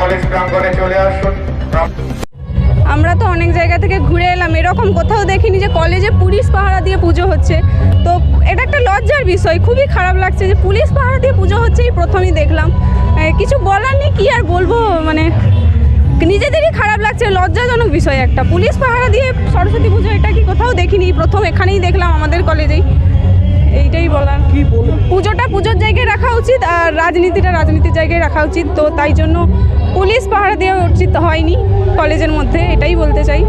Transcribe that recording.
College প্রাঙ্গণে চলে আসুন। আমরা তো অনেক জায়গা থেকে ঘুরে এলাম, এরকম কোথাও দেখিনি যে কলেজে পুলিশ পাহারা দিয়ে পুজো হচ্ছে। তো এটা একটা লজ্জার বিষয়, খুবই খারাপ লাগছে যে পুলিশ পাহারা দিয়ে পুজো হচ্ছে, এই প্রথমেই দেখলাম। কিছু বলার নেই, কী আর বলব মানে নিজেদেরই খারাপ লাগছে, লজ্জাজনক বিষয় একটা। পুলিশ পাহারা দিয়ে সরস্বতী পুজো, এটা কি কোথাও দেখিনি, প্রথম এখানেই দেখলাম আমাদের কলেজেই। এইটাই বলার। কি পুজোটা পুজোর জায়গায় রাখা উচিত আর রাজনীতিটা রাজনীতির জায়গায় রাখা উচিত। তো তাই জন্য পুলিশ পাহারা দেওয়া উচিত হয়নি কলেজের মধ্যে এটাই বলতে চাই।